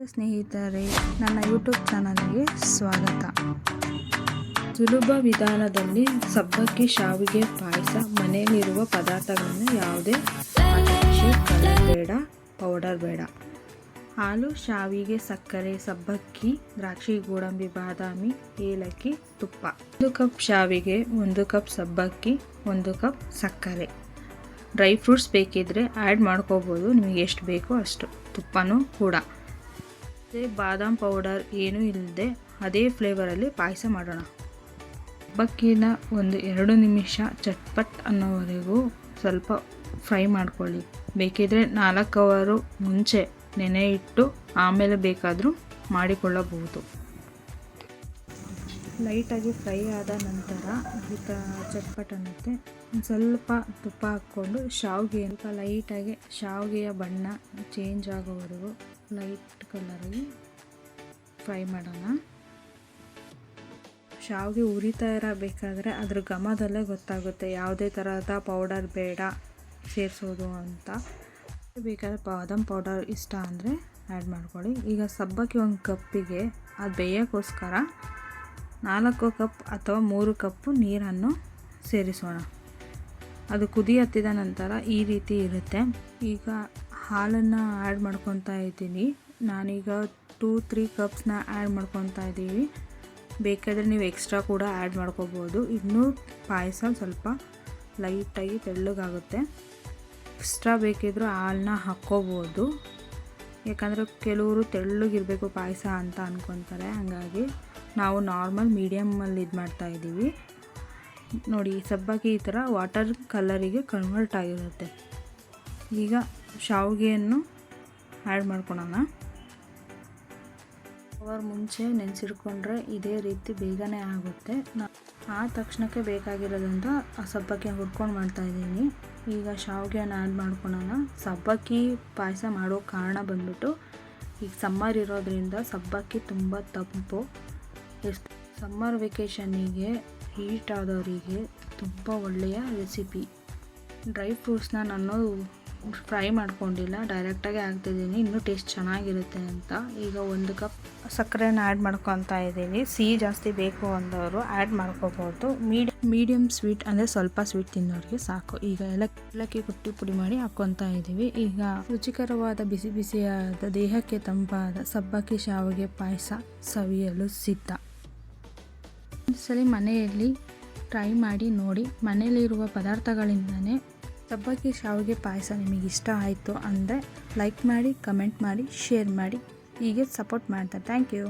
ಸ್ನೇಹಿತರೆ, ನನ್ನ ಯೂಟ್ಯೂಬ್ ಚಾನಲ್ಗೆ ಸ್ವಾಗತ. ಸುಲಭ ವಿಧಾನದಲ್ಲಿ ಸಬ್ಬಕ್ಕಿ ಶಾವಿಗೆ ಪಾಯಸ, ಮನೆಯಲ್ಲಿರುವ ಪದಾರ್ಥಗಳನ್ನು ಯಾವುದೇ ಬೇಡ ಪೌಡರ್ ಬೇಡ. ಹಾಲು, ಶಾವಿಗೆ, ಸಕ್ಕರೆ, ಸಬ್ಬಕ್ಕಿ, ದ್ರಾಕ್ಷಿ, ಗೋಡಂಬಿ, ಬಾದಾಮಿ, ಏಲಕ್ಕಿ, ತುಪ್ಪ. ಒಂದು ಕಪ್ ಶಾವಿಗೆ, ಒಂದು ಕಪ್ ಸಬ್ಬಕ್ಕಿ, ಒಂದು ಕಪ್ ಸಕ್ಕರೆ. ಡ್ರೈ ಫ್ರೂಟ್ಸ್ ಬೇಕಿದ್ರೆ ಆ್ಯಡ್ ಮಾಡ್ಕೋಬೋದು, ನಿಮಗೆ ಎಷ್ಟು ಬೇಕೋ ಅಷ್ಟು. ತುಪ್ಪನೂ ಕೂಡ. ಅದೇ ಬಾದಾಮ್ ಪೌಡರ್ ಏನೂ ಇಲ್ಲದೆ ಅದೇ ಫ್ಲೇವರಲ್ಲಿ ಪಾಯಸ ಮಾಡೋಣ. ಬಕ್ಕಿನ ಒಂದು ಎರಡು ನಿಮಿಷ ಚಟ್ಪಟ್ ಅನ್ನೋವರೆಗೂ ಸ್ವಲ್ಪ ಫ್ರೈ ಮಾಡ್ಕೊಳ್ಳಿ. ಬೇಕಿದ್ರೆ ನಾಲ್ಕು ಅವರು ಮುಂಚೆ ನೆನೆ ಇಟ್ಟು ಆಮೇಲೆ ಬೇಕಾದರೂ ಮಾಡಿಕೊಳ್ಳಬಹುದು. ಲೈಟಾಗಿ ಫ್ರೈ ಆದ ನಂತರ ಥರ ಚಟ್ಪಟ್ ಅನ್ನತ್ತೆ. ಒಂದು ಸ್ವಲ್ಪ ತುಪ್ಪ ಹಾಕ್ಕೊಂಡು ಶಾವಿಗೆ, ಸ್ವಲ್ಪ ಲೈಟಾಗಿ ಶಾವಿಗೆಯ ಬಣ್ಣ ಚೇಂಜ್ ಆಗೋವರೆಗೂ ಲೈಟ್ ಕಲರ್ ಫ್ರೈ ಮಾಡೋಣ. ಶಾವಿಗೆ ಉರಿತಾ ಇರಬೇಕಾದ್ರೆ ಅದ್ರ ಘಮದಲ್ಲೇ ಗೊತ್ತಾಗುತ್ತೆ. ಯಾವುದೇ ಥರದ ಪೌಡರ್ ಬೇಡ, ಸೇರಿಸೋದು ಅಂತ. ಬೇಕಾದ್ರೆ ಬಾದಾಮ್ ಪೌಡರ್ ಇಷ್ಟ ಅಂದರೆ ಆ್ಯಡ್ ಮಾಡ್ಕೊಳ್ಳಿ. ಈಗ ಸಬ್ಬಕ್ಕಿ ಒಂದು ಕಪ್ಪಿಗೆ ಅದು ಬೇಯೋಕ್ಕೋಸ್ಕರ ನಾಲ್ಕು ಕಪ್ ಅಥವಾ ಮೂರು ಕಪ್ಪು ನೀರನ್ನು ಸೇರಿಸೋಣ. ಅದು ಕುದಿ ಹತ್ತಿದ ನಂತರ ಈ ರೀತಿ ಇರುತ್ತೆ. ಈಗ ಹಾಲನ್ನು ಆ್ಯಡ್ ಮಾಡ್ಕೊತಾ ಇದ್ದೀನಿ. ನಾನೀಗ ಟೂ ತ್ರೀ ಕಪ್ಸ್ನ ಆ್ಯಡ್ ಮಾಡ್ಕೊತಾ ಇದ್ದೀವಿ. ಬೇಕಾದರೆ ನೀವು ಎಕ್ಸ್ಟ್ರಾ ಕೂಡ ಆ್ಯಡ್ ಮಾಡ್ಕೋಬೋದು. ಇನ್ನೂ ಪಾಯಸ ಸ್ವಲ್ಪ ಲೈಟಾಗಿ ತೆಳ್ಳಗಾಗುತ್ತೆ. ಎಕ್ಸ್ಟ್ರಾ ಬೇಕಿದ್ದರೂ ಹಾಲನ್ನ ಹಾಕ್ಕೋಬೋದು. ಯಾಕಂದರೆ ಕೆಲವರು ತೆಳ್ಳಗಿರಬೇಕು ಪಾಯಸ ಅಂತ ಅಂದ್ಕೊತಾರೆ ಹಾಗಾಗಿ ನಾವು ನಾರ್ಮಲ್ ಮೀಡಿಯಮಲ್ಲಿ ಇದು ಮಾಡ್ತಾ ಇದ್ದೀವಿ. ನೋಡಿ ಸಬ್ಬಕ್ಕಿ ಈ ಥರ ವಾಟರ್ ಕಲರಿಗೆ ಕನ್ವರ್ಟ್ ಆಗಿರುತ್ತೆ. ಈಗ ಶಾವಿಗೆಯನ್ನು ಆ್ಯಡ್ ಮಾಡ್ಕೊಳೋಣ. ಅವರ್ ಮುಂಚೆ ನೆನೆಸಿಟ್ಕೊಂಡ್ರೆ ಇದೇ ರೀತಿ ಬೇಗನೆ ಆಗುತ್ತೆ. ನಾ ಆ ತಕ್ಷಣಕ್ಕೆ ಬೇಕಾಗಿರೋದ್ರಿಂದ ಆ ಸಬ್ಬಕ್ಕಿ ಹುರ್ಕೊಂಡು ಮಾಡ್ತಾಯಿದ್ದೀನಿ ಈಗ ಶಾವಿಗೆಯನ್ನು ಆ್ಯಡ್ ಮಾಡ್ಕೊಳೋಣ. ಸಬ್ಬಕ್ಕಿ ಪಾಯಸ ಮಾಡೋ ಕಾರಣ ಬಂದ್ಬಿಟ್ಟು, ಈಗ ಸಮ್ಮರ್ ಇರೋದ್ರಿಂದ ಸಬ್ಬಕ್ಕಿ ತುಂಬ ತಂಪು. ಎಷ್ಟು ಸಮ್ಮರ್ ವೆಕೇಷನಿಗೆ ಹೀಟ್ ಆದವರಿಗೆ ತುಂಬ ಒಳ್ಳೆಯ ರೆಸಿಪಿ ಡ್ರೈ ಫ್ರೂಟ್ಸ್ನ ನಾನು ಫ್ರೈ ಮಾಡ್ಕೊಂಡಿಲ್ಲ. ಡೈರೆಕ್ಟಾಗಿ ಹಾಕ್ತಿದ್ದೀನಿ. ಇನ್ನೂ ಟೇಸ್ಟ್ ಚೆನ್ನಾಗಿರುತ್ತೆ ಅಂತ. ಈಗ ಒಂದು ಕಪ್ ಸಕ್ಕರೆನ ಆ್ಯಡ್ ಮಾಡ್ಕೊತಾ ಇದ್ದೀನಿ. ಸಿಹಿ ಜಾಸ್ತಿ ಬೇಕು ಅಂದವರು ಆ್ಯಡ್ ಮಾಡ್ಕೋಬೋದು. ಮೀಡಿ ಮೀಡಿಯಮ್ ಸ್ವೀಟ್ ಅಂದರೆ ಸ್ವಲ್ಪ ಸ್ವೀಟ್ ತಿನ್ನೋರಿಗೆ ಸಾಕು. ಈಗ ಏಲಕ್ಕಿ ಏಲಕ್ಕಿ ಕುಟ್ಟಿ ಪುಡಿ ಮಾಡಿ ಹಾಕ್ಕೊತಾ ಇದ್ದೀವಿ. ಈಗ ರುಚಿಕರವಾದ, ಬಿಸಿ ಬಿಸಿಯಾದ, ದೇಹಕ್ಕೆ ತಂಪಾದ, ಸಬ್ಬಕ್ಕಿ ಶಾವಿಗೆ ಪಾಯಸ ಸವಿಯಲು ಸಿದ್ಧ. ಒಂದ್ಸಲಿ ಮನೆಯಲ್ಲಿ ಟ್ರೈ ಮಾಡಿ ನೋಡಿ. ಮನೆಯಲ್ಲಿರುವ ಪದಾರ್ಥಗಳಿಂದನೇ ಸಬ್ಬಕ್ಕಿ ಶಾವಿಗೆ ಪಾಯಸ ನಿಮಗೆ ಇಷ್ಟ ಆಯಿತು ಅಂದರೆ ಲೈಕ್ ಮಾಡಿ, ಕಮೆಂಟ್ ಮಾಡಿ, ಶೇರ್ ಮಾಡಿ. ಹೀಗೆ ಸಪೋರ್ಟ್ ಮಾಡ್ತಾರೆ ಥ್ಯಾಂಕ್ ಯು.